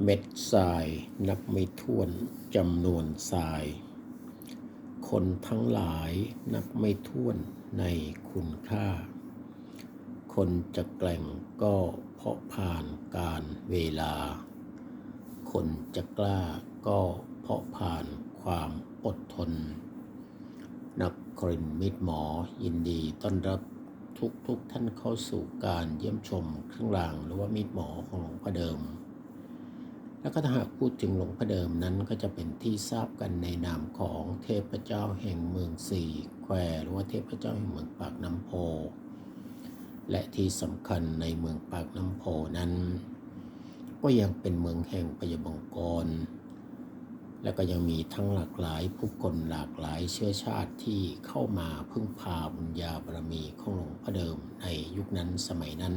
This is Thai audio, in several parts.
เม็ดทรายนับไม่ถ้วนจำนวนทราย คนทั้งหลายนับไม่ถ้วนในคุณค่า คนจะแกล่งก็เพราะผ่านการเวลา คนจะกล้าก็เพราะผ่านความอดทน นักกรินมิตรหมอยินดีต้อนรับทุกทุกท่านเข้าสู่การเยี่ยมชมเครื่องรางหรือว่ามิตรหมอของหลวงพ่อเดิม แล้วก็ถ้าหากพูดถึงหลวงพ่อเดิมนั้นก็จะเป็นที่ทราบกันในนามของเทพเจ้าแห่งเมืองสี่แควหรือว่าเทพเจ้าแห่งเมืองปากน้ำโพ และที่สำคัญในเมืองปากน้ำโพนั้น ก็ยังเป็นเมืองแห่งพยาบังกร และก็ยังมีทั้งหลากหลายผู้คนหลากหลายเชื้อชาติที่เข้ามาพึ่งพาบุญญาบารมีของหลวงพ่อเดิมในยุคนั้นสมัยนั้น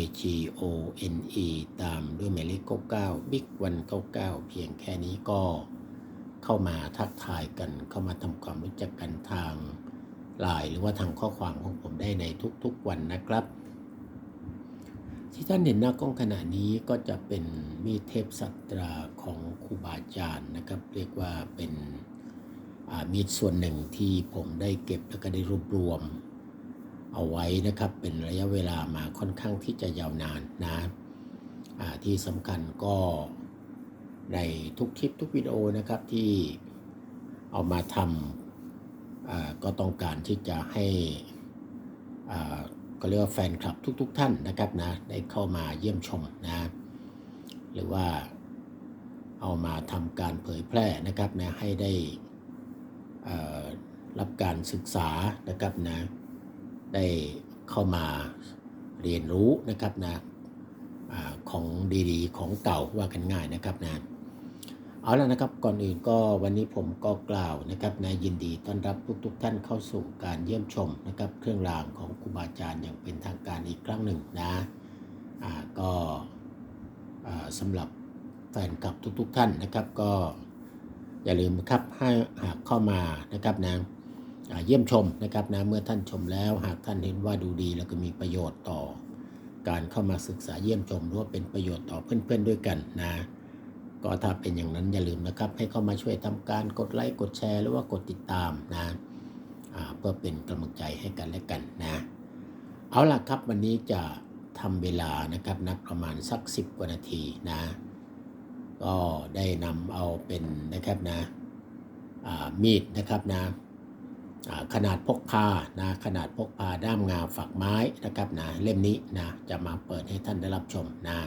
I G O N E ตามด้วยหมายเลข99 Big 199 เพียงแค่นี้ก็เข้ามาทักทายกันเข้ามาทำความรู้จักกันทางไลน์หรือว่าทางข้อความของผมได้ในทุกๆวันนะครับ ที่ท่านเห็นหน้ากล้องขณะนี้ก็จะเป็นมีดเทพสัตราของครูบาอาจารย์นะครับ เรียกว่าเป็นมีดส่วนหนึ่งที่ผมได้เก็บแล้วก็ได้รวบรวม เอาไว้นะครับ เป็นระยะเวลามาค่อนข้างที่จะยาวนานนะที่สำคัญก็ในทุกคลิปทุกวิดีโอนะครับที่เอามาทำก็ต้องการที่จะให้ก็เรียกว่าแฟนคลับทุกๆท่านนะครับนะได้เข้ามาเยี่ยมชมนะหรือว่าเอามาทำการเผยแพร่นะครับนะให้ได้รับการศึกษานะครับนะ ได้เข้ามาเรียนรู้นะครับนะอของดีๆ ของเก่าว่ากันง่ายนะครับนะเอาแล้วนะครับก่อนอื่นก็วันนี้ผมก็กล่าวนะครับนะยินดีต้อนรับทุกๆทท่านเข้าสู่การเยี่ยมชมนะครับ เครื่องรางของครูบาอาจารย์อย่างเป็นทางการอีกครั้งหนึ่งนะก็สำหรับแฟนคลับทุกๆทท่านนะครับก็อย่าลืมนะครับให้หากเข้ามานะครับนะ เยี่ยมชมนะครับนะเมื่อท่านชมแล้ว หากท่านเห็นว่าดูดีแล้วก็มีประโยชน์ต่อ การเข้ามาศึกษาเยี่ยมชมหรือว่าเป็นประโยชน์ต่อเพื่อนๆด้วยกันนะก็ถ้าเป็นอย่างนั้นอย่าลืมนะครับ ให้เข้ามาช่วยทำการกดไลค์กดแชร์ หรือว่ากดติดตามนะเพื่อเป็นกำลังใจให้กันและกันนะเอาล่ะครับวันนี้จะทำเวลานะครับนักประมาณสัก 10 กว่านาทีนะก็ได้นำเอาเป็นนะครับนะมีดนะครับนะ ขนาดพกพานะขนาดพกพาด้ามงาฝักไม้นะครับนะเล่มนี้นะจะมาเปิดให้ท่านได้รับชมนะ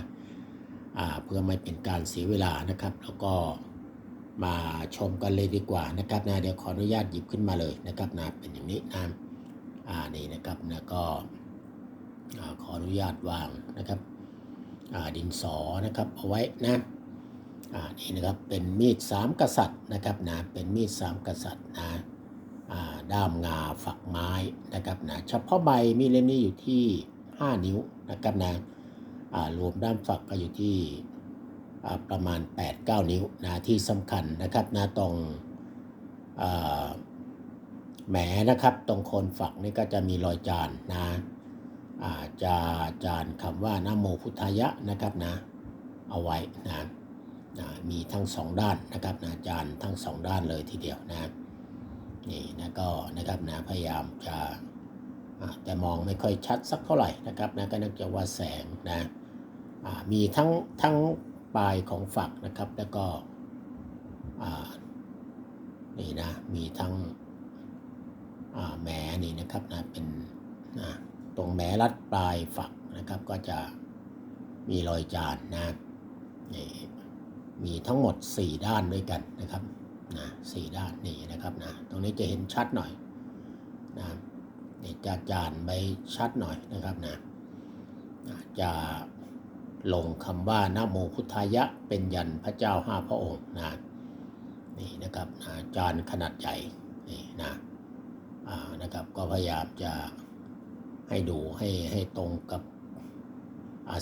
อ่าเพื่อไม่เป็นการเสียเวลานะครับ แล้วก็มาชมกันเลยดีกว่านะครับนะเดี๋ยวขออนุญาตหยิบขึ้นมาเลยนะครับนะเป็นอย่างนี้นะอ่านี่นะครับนะก็ขออนุญาตวางนะครับอ่าดินสอนะครับเอาไว้นะอ่านี่นะครับเป็นมีดสามกษัตริย์นะครับนะเป็นมีดสามกษัตริย์นะอ่า ด้ามงาฝักไม้นะครับนะเฉพาะใบมีดเล่มนี้อยู่ที่ 5 นิ้วนะครับนะรวมด้ามฝักก็อยู่ที่ประมาณ 8-9 นิ้วนะที่สำคัญนะครับนะตรงแหมนะครับตรงโคนฝักนี่ก็จะมีรอยจานนะอาจะจานคำว่านะโมพุทธายะนะครับนะเอาไว้นะนะมีทั้งสองด้านนะครับนะจานทั้งสองด้านเลยทีเดียวนะ นี่นะก็นะครับนะพยายามจะแต่มองไม่ค่อยชัดสักเท่าไหร่นะครับนะก็นื่องจากว่าแสงนะมีทั้งทั้งปลายของฝักนะครับแล้วก็นี่นะมีทั้งแหมนี่นะครับนะเป็นนะตรงแหมรัดปลายฝักนะครับก็จะมีรอยจานนะนี่มีทั้งหมด 4 ด้านด้วยกันนะครับ นะสี่ด้านนี่นะครับนะตรงนี้จะเห็นชัดหน่อยนะนี่จะจานใบชัดหน่อยนะครับนะจะลงคำว่านะโมพุทธายะเป็นยันพระเจ้าห้าพระองค์นะนี่นะครับอ่าจานขนาดใหญ่นี่นะนะครับก็พยายามจะให้ดูให้ให้ตรงกับ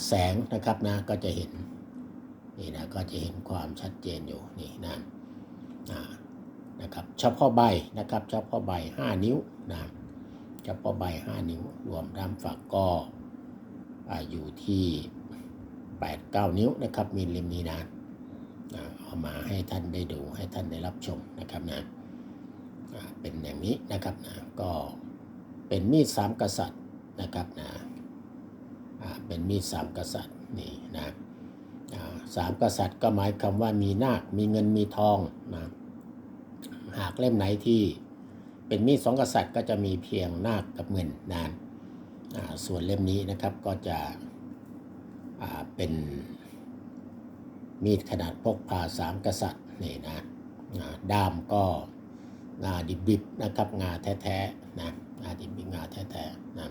แสงนะครับนะก็จะเห็นนี่นะก็จะเห็นความชัดเจนอยู่นี่นะ นะครับเฉพาะใบนะครับเฉพาะใบ 5 นิ้วนะเฉพาะใบ 5 นิ้ว รวมด้ามฝักก็อาอยู่ที่ 8-9 นิ้วนะครับมีริมนี้นะเอามาให้ท่านได้ดูให้ท่านได้รับชมนะครับนะเป็นอย่างนี้นะครับนะก็เป็นมีดสามกษัตริย์นะครับนะเป็นมีดสามกษัตริย์นี่นะ สามกษัตริย์ก็หมายคำว่ามีนาค มีเงินมีทองนะหากเล่มไหนที่เป็นมีดสองกษัตริย์ก็จะมีเพียงนาคกับเงินนะอ่าส่วนเล่มนี้นะครับก็จะเป็นมีดขนาดพกพาสามกษัตริย์นี่นะด้ามก็งาดิบๆนะครับงาแท้ๆนะงาดิบๆงาแท้ๆนะ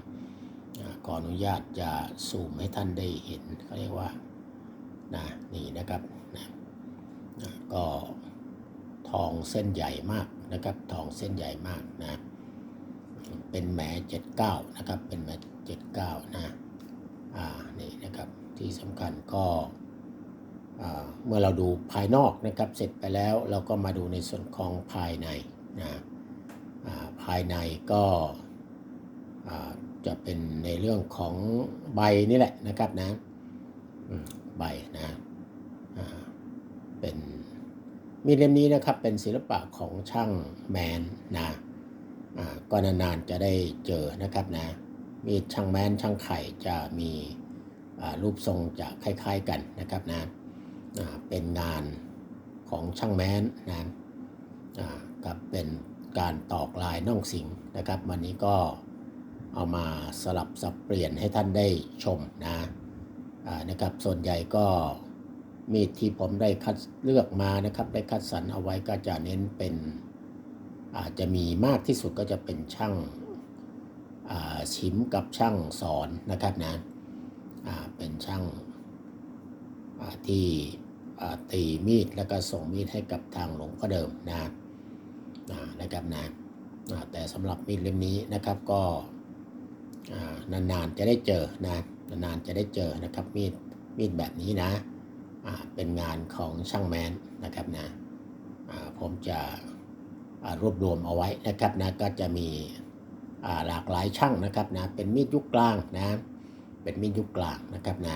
ขออนุญาตจะซูมให้ท่านได้เห็นเขาเรียกว่า นะนี่นะครับนะนะก็ทองเส้นใหญ่มากนะครับ ทองเส้นใหญ่มากนะ เป็นแหมเจ็ดเก้านะครับ เป็นแหมเจ็ดเก้านะอ่านี่นะครับที่สำคัญก็เมื่อเราดูภายนอกนะครับเสร็จไปแล้วเราก็มาดูในส่วนของภายในนะอ่าภายในก็จะเป็นในเรื่องของใบนี่แหละนะครับนะ ใบนะเป็นมีเล่มนี้นะครับเป็นศิลปะของช่างแมนนะก็นานๆจะได้เจอนะครับนะมีช่างแมนช่างไข่จะมีรูปทรงจะคล้ายๆกันนะครับนะเป็นงานของช่างแมนนะกับเป็นการตอกลายน่องสิงนะครับ วันนี้ก็เอามาสลับสับเปลี่ยนให้ท่านได้ชมนะ นะครับส่วนใหญ่ก็มีดที่ผมได้คัดเลือกมานะครับได้คัดสรรเอาไว้ก็จะเน้นเป็นอาจจะมีมากที่สุดก็จะเป็นช่างาชิมกับช่างสอนนะครับนะเป็นช่างาที่ตีมีดแล้วก็ส่งมีดให้กับทางหลวงพ่อเดิมนะนะครับนะแต่สำหรับมีดเล่มนี้นะครับก็นานๆจะได้เจอนะ นานๆจะได้เจอนะครับมีดมีดแบบนี้นะเป็นงานของช่างแมนนะครับนะผมจะรวบรวมเอาไว้นะครับนะก็จะมีหลากหลายช่างนะครับนะเป็นมีดยุคกลางนะเป็นมีดยุคกลางนะครับนะ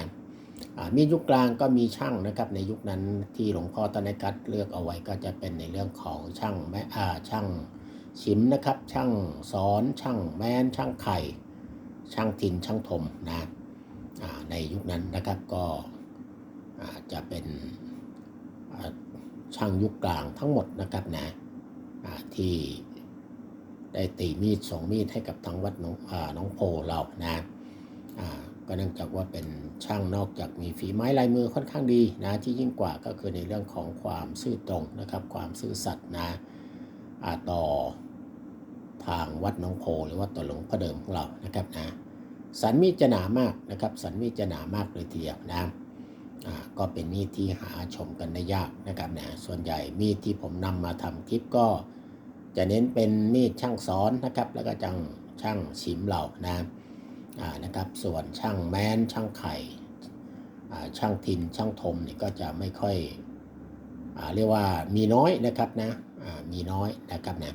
มีดยุคกลางก็มีช่างนะครับในยุคนั้นที่หลวงพ่อตอนนกัดเลือกเอาไว้ก็จะเป็นในเรื่องของช่างแม่อาช่างชิมนะครับ ช่างสอนช่างแมนช่างไข่ ช่างทินช่างถมนะ ในยุคนั้นนะครับก็จะเป็นช่างยุคกลางทั้งหมดนะครับนะที่ได้ตีมีดส่งมีดให้กับทางวัดน้องอาน้องโพเรานะก็เนื่องจากว่าเป็นช่างนอกจากมีฝีไม้ลายมือค่อนข้างดีนะที่ยิ่งกว่าก็คือในเรื่องของความซื่อตรงนะครับ ความซื่อสัตย์นะต่อทางวัดน้องโพหรือว่าต่อหลวงพ่อเดิมของเรานะครับนะ สันมีดจะหนามากนะครับ สันมีดจะหนามากเลยทีเดียวนะก็เป็นมีดที่หาชมกันได้ยากนะครับนะส่วนใหญ่มีดที่ผมนำมาทำคลิปก็จะเน้นเป็นมีดช่างสอนนะครับ แล้วก็ช่างช่างชิมเหล่านะนะครับ ส่วนช่างแม้นช่างไข่ช่างทินช่างทมนี่ก็จะไม่ค่อยอเรียกว่ามีน้อยนะครับนะมีน้อยนะครับนะ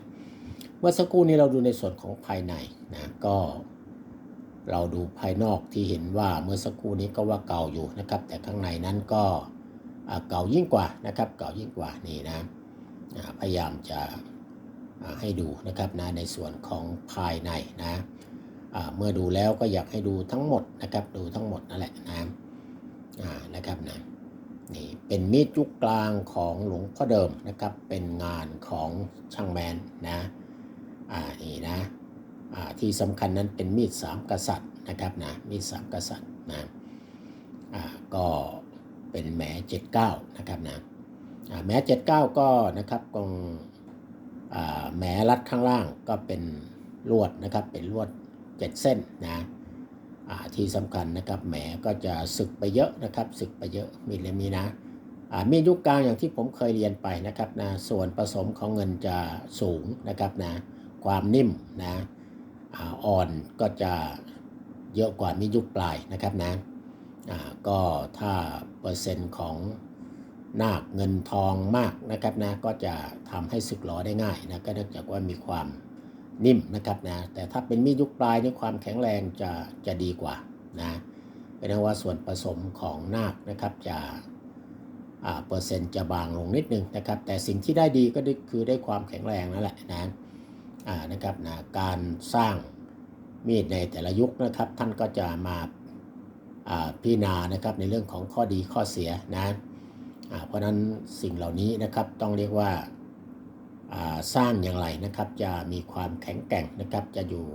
เมื่อสักครู่นี้เราดูในส่วนของภายในนะก็ เราดูภายนอกที่เห็นว่าเมื่อสักครู่นี้ก็ว่าเก่าอยู่นะครับ แต่ข้างในนั้นก็เก่ายิ่งกว่านะครับ เก่ายิ่งกว่านี่นะพยายามจะให้ดูนะครับนะในส่วนของภายในนะเมื่อดูแล้วก็อยากให้ดูทั้งหมดนะครับ ดูทั้งหมดนั่นแหละนะนะครับนะนี่เป็นมีดยุคกลางของหลวงพ่อเดิมนะครับ เป็นงานของช่างแมนนะอ่านี่นะ ที่สำคัญนั้นเป็นมีดสามกษัตริย์นะครับนะมีดสามกษัตริย์นะก็เป็นแหมเจ็ดเก้านะครับนะแหมเจ็ดเก้าก็นะครับกองแหมรัดข้างล่างก็เป็นลวดนะครับเป็นลวดเจ็ดเส้นนะที่สำคัญนะครับแหมก็จะสึกไปเยอะนะครับสึกไปเยอะมีเล่มนี้นะมีดยุคกลางอย่างที่ผมเคยเรียนไปนะครับนะส่วนผสมของเงินจะสูงนะครับนะความนิ่มนะ อ่อนก็จะเยอะกว่ามีดยุคปลายนะครับนะก็ถ้าเปอร์เซ็นต์ของนาคเงินทองมากนะครับนะก็จะทำให้สึกหลอได้ง่ายนะก็เนื่องจากว่ามีความนิ่มนะครับนะแต่ถ้าเป็นมีดยุคปลายนี่ความแข็งแรงจะจะดีกว่านะเป็นว่าส่วนผสมของนาคนะครับจะอ่าเปอร์เซ็นต์จะบางลงนิดนึงนะครับแต่สิ่งที่ได้ดีก็คือได้ความแข็งแรงนั่นแหละนะ นะครับนะการสร้างมีดในแต่ละยุคนะครับ ท่านก็จะมาพิจารณานะครับในเรื่องของข้อดีข้อเสียนะเพราะนั้นสิ่งเหล่านี้นะครับต้องเรียกว่าสร้างอย่างไรนะครับ จะมีความแข็งแกร่งนะครับ จะอยู่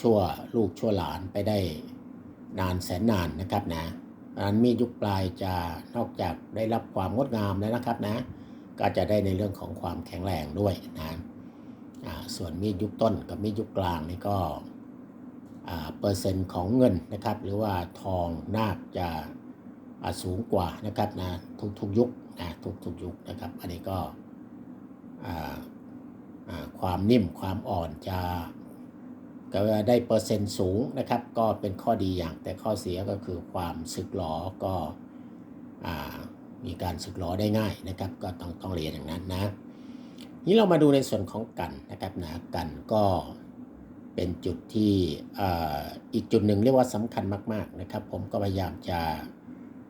ชั่วลูกชั่วหลานไปได้นานแสนนานนะครับนะดังนั้นมีดยุคปลายจะนอกจากได้รับความงดงามแล้วนะครับนะก็จะได้ในเรื่องของความแข็งแรงด้วยนะ ส่วนมีดยุคต้นกับมีดยุคกลางนี่ก็เปอร์เซ็นต์ของเงินนะครับ หรือว่าทองนาคจะสูงกว่านะครับนะทุกๆยุคนะทุกๆยุคนะครับ อันนี้ก็ความนิ่มความอ่อนจะก็ได้เปอร์เซ็นต์สูงนะครับ ก็เป็นข้อดีอย่างแต่ข้อเสียก็คือความสึกหรอก็อมีการสึกหรอได้ง่ายนะครับ ก็ต้องต้องเรียนอย่างนั้นนะ นี้เรามาดูในส่วนของกันนะครับนะกันก็เป็นจุดที่อ่าอีกจุดหนึ่งเรียกว่าสำคัญมาก ๆนะครับ ผมก็พยายามจะ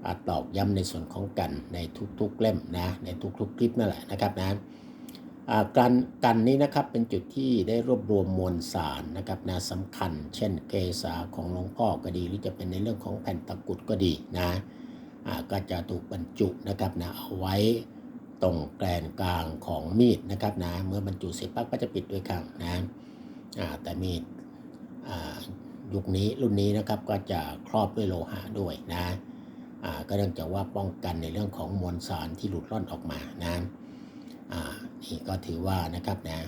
อ่าตอกย้ำในส่วนของกันในทุกๆเล่มนะในทุกๆคลิปนั่นแหละนะครับนะอ่าการกันนี้นะครับเป็นจุดที่ได้รวบรวมมวลสารนะครับนะสำคัญ เช่นเกษาของหลวงพ่อก็ดี หรือจะเป็นในเรื่องของแผ่นตะกุดก็ดีนะอ่าก็จะถูกบรรจุนะครับนะเอาไว้ ตรงแกนกลางของมีดนะครับนะเมื่อบรรจุเสร็จปั๊บก็จะปิดด้วยข้างนะแต่มีดยุคนี้รุ่นนี้นะครับก็จะครอบด้วยโลหะด้วยนะก็เนื่องจากว่าป้องกันในเรื่องของมวลสารที่หลุดร่อนออกมานะนี่ก็ถือว่านะครับนะ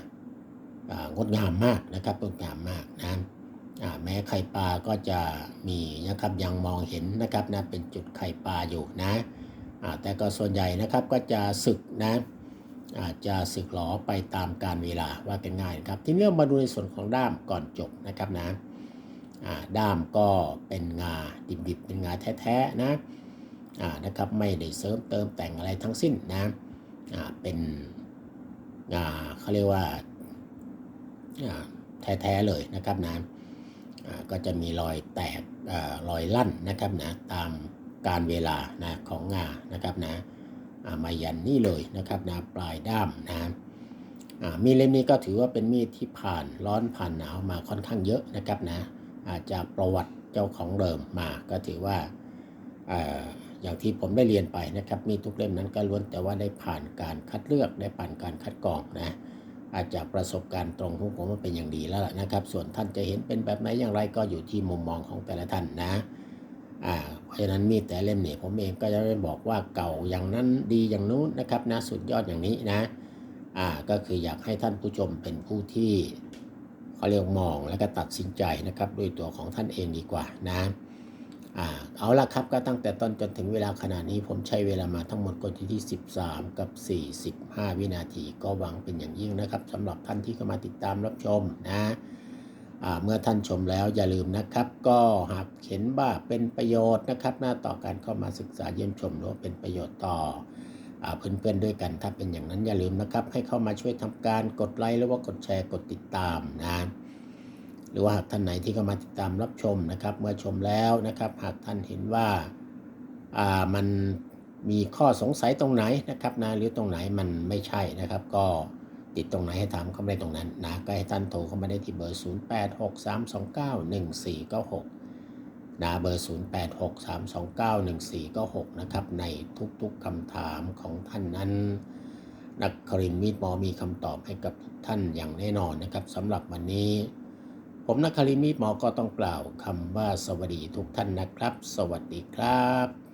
งดงามมากนะครับงดงามมากนะแม้ไข่ปลาก็จะมีนะครับยังมองเห็นนะครับนะเป็นจุดไข่ปลาอยู่นะ แต่ก็ส่วนใหญ่นะครับก็จะสึกนะอาจจะสึกหลอไปตามการเวลาว่ากันง่ายนะครับ ทีนี้เรามาดูในส่วนของด้ามก่อนจบนะครับนะด้ามก็เป็นงาดิบๆเป็นงาแท้ๆนะนะครับไม่ได้เสริมเติมแต่งอะไรทั้งสิ้นนะเป็นงาเขาเรียกว่าแท้ๆเลยนะครับนะก็จะมีรอยแตกอรอยลั่นนะครับนะตาม การเวลานะของงานะครับนะมายันนี่เลยนะครับนะปลายด้ามนะมีดเล่มนี้ก็ถือว่าเป็นมีดที่ผ่านร้อนผ่านหนาวมาค่อนข้างเยอะนะครับนะอาจจะประวัติเจ้าของเดิมมาก็ถือว่าอย่างที่ผมได้เรียนไปนะครับ มีทุกเล่มนั้นก็ล้วนแต่ว่าได้ผ่านการคัดเลือกได้ผ่านการคัดกรองนะอาจจะประสบการณ์ตรงของผมว่าเป็นอย่างดีแล้วล่ะนะครับ ส่วนท่านจะเห็นเป็นแบบไหนอย่างไรก็อยู่ที่มุมมองของแต่ละท่านนะ อ่าเพราะฉะนั้นมีดแต่เล่มเนี่ยผมเองก็จะไม่บอกว่าเก่าอย่างนั้นดีอย่างนู้นนะครับนะสุดยอดอย่างนี้นะอ่าก็คืออยากให้ท่านผู้ชมเป็นผู้ที่เขาเรียกมองแล้วก็ตัดสินใจนะครับด้วยตัวของท่านเองดีกว่านะอ่าเอาละครับก็ตั้งแต่ต้นจนถึงเวลาขนาดนี้ผมใช้เวลามาทั้งหมดก็อยู่ที่ 13 กับ 45 วินาที ก็หวังเป็นอย่างยิ่งนะครับสำหรับท่านที่เข้ามาติดตามรับชมนะ เมื่อท่านชมแล้วอย่าลืมนะครับ ก็หากเห็นว่าเป็นประโยชน์นะครับ หน้าต่อการเข้ามาศึกษาเยี่ยมชมหรือว่าเป็นประโยชน์ต่ออเพื่อนๆด้วยกันถ้าเป็นอย่างนั้นอย่าลืมนะครับ ให้เข้ามาช่วยทำการกดไลค์หรือว่ากดแชร์กดติดตามนะหรือว่าหากท่านไหนที่เข้ามาติดตามรับชมนะครับ เมื่อชมแล้วนะครับ หากท่านเห็นว่าอ่ามันมีข้อสงสัยตรงไหนนะครับนะหรือตรงไหนมันไม่ใช่นะครับ ก็ ติดตรงไหนให้ถามเข้ามาได้ตรงนั้นนะก็ให้ท่านโทรเข้ามาได้ที่เบอร์ 0863291496นะเบอร์ 0863291496นะครับในทุกๆคำถามของท่านนั้น นักครินมีดหมอมีคำตอบให้กับท่านอย่างแน่นอนนะครับสำหรับวันนี้ ผมนักครินมีดหมอก็ต้องกล่าวคำว่าสวัสดีทุกท่านนะครับ สวัสดีครับ